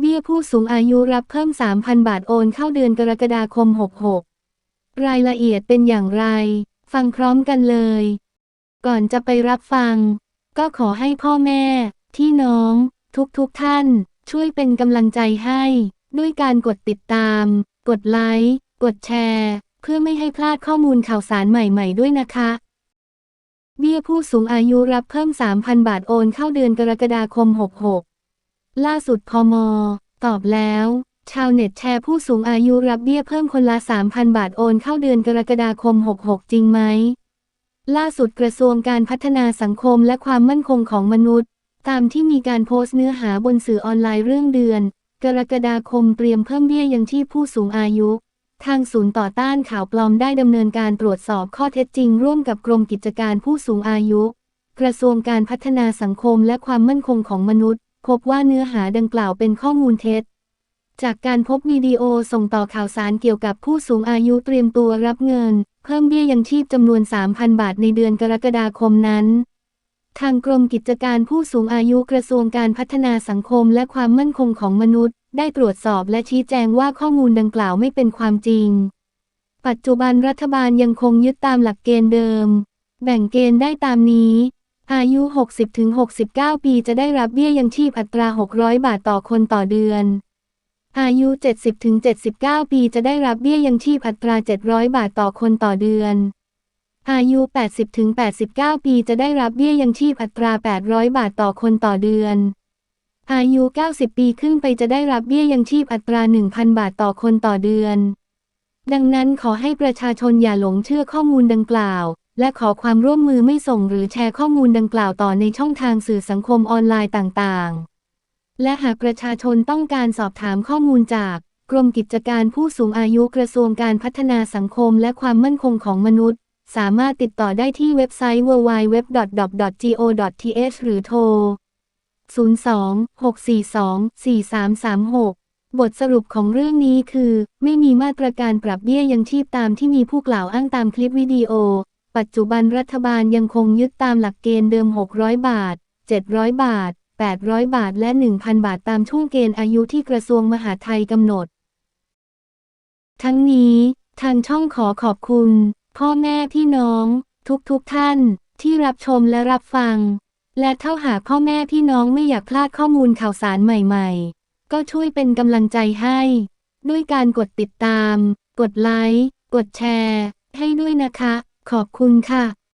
เบี้ยผู้สูงอายุรับเพิ่ม 3,000 บาทโอนเข้าเดือนกรกฎาคม 66 รายละเอียดเป็นอย่างไร ฟังพร้อมกันเลย ก่อนจะไปรับฟัง ก็ขอให้พ่อแม่ ที่น้อง ทุกๆทท่าน ช่วยเป็นกำลังใจให้ ด้วยการกดติดตาม กดไลค์ กดแชร์ เพื่อไม่ให้พลาดข้อมูลข่าวสารใหม่ๆ ด้วยนะคะเบี้ยผู้สูงอายุรับเพิ่ม 3,000 บาทโอนเข้าเดือนกรกฎาคม 66 ล่าสุดพม ตอบแล้ว ชาวเน็ตแชร์ผู้สูงอายุรับเบี้ยเพิ่มคนละ 3,000 บาทโอนเข้าเดือนกรกฎาคม 66 จริงไหม ล่าสุดกระทรวงการพัฒนาสังคมและความมั่นคงของมนุษย์ ตามที่มีการโพสต์เนื้อหาบนสื่อออนไลน์เรื่องเดือน กรกฎาคมเตรียมเพิ่มเบี้ยยังชีพผู้สูงอายุ ทางศูนย์ต่อต้านข่าวปลอมได้ดำเนินการตรวจสอบข้อเท็จจริง ร่วมกับกรมกิจการผู้สูงอายุ กระทรวงการพัฒนาสังคมและความมั่นคงของมนุษย์ พบว่าเนื้อหาดังกล่าวเป็นข้อมูลเท็จ จากการพบวิดีโอส่งต่อข่าวสารเกี่ยวกับผู้สูงอายุเตรียมตัวรับเงิน เพิ่มเบี้ยยังชีพจำนวน 3,000 บาทในเดือนกรกฎาคมนั้น ทางกรมกิจการผู้สูงอายุกระทรวงการพัฒนาสังคมและความมั่นคงของมนุษย์ ได้ตรวจสอบและชี้แจงว่าข้อมูลดังกล่าวไม่เป็นความจริง ปัจจุบันรัฐบาลยังคงยึดตามหลักเกณฑ์เดิม แบ่งเกณฑ์ได้ตามนี้ อายุ 60-69 ปีจะได้รับเบี้ยยังชีพอัตรา 600 บาทต่อคนต่อเดือน อายุ 70-79 ปีจะได้รับเบี้ยยังชีพอัตรา 700 บาทต่อคนต่อเดือน อายุ 80-89 ปีจะได้รับเบี้ยยังชีพอัตรา 800 บาทต่อคนต่อเดือน อายุ 90 ปีขึ้นไปจะได้รับเบี้ยยังชีพอัตรา 1,000 บาทต่อคนต่อเดือน ดังนั้นขอให้ประชาชนอย่าหลงเชื่อข้อมูลดังกล่าว และขอความร่วมมือไม่ส่งหรือแชร์ข้อมูลดังกล่าวต่อในช่องทางสื่อสังคมออนไลน์ต่างๆ และหากประชาชนต้องการสอบถามข้อมูลจากกรมกิจการผู้สูงอายุกระทรวงการพัฒนาสังคมและความมั่นคงของมนุษย์ สามารถติดต่อได้ที่เว็บไซต์ www.go.th หรือโทร 02-642-4336 บทสรุปของเรื่องนี้คือ ไม่มีมาตรการปรับเบี้ยยังชีพตามที่มีผู้กล่าวอ้างตามคลิปวิดีโอ ปัจจุบันรัฐบาลยังคงยึดตามหลักเกณฑ์เดิม 600 บาท 700 บาท 800 บาท และ 1,000 บาทตามช่วงเกณฑ์อายุที่กระทรวงมหาดไทยกำหนด ทั้งนี้ทางช่องขอขอบคุณ พ่อแม่พี่น้อง ทุกๆทท่านที่รับชมและรับฟัง และเท่าหากพ่อแม่พี่น้องไม่อยากพลาดข้อมูลข่าวสารใหม่ ๆ ก็ช่วยเป็นกำลังใจให้ ด้วยการกดติดตาม กดไลค์ กดแชร์ ให้ด้วยนะคะ ขอบคุณค่ะ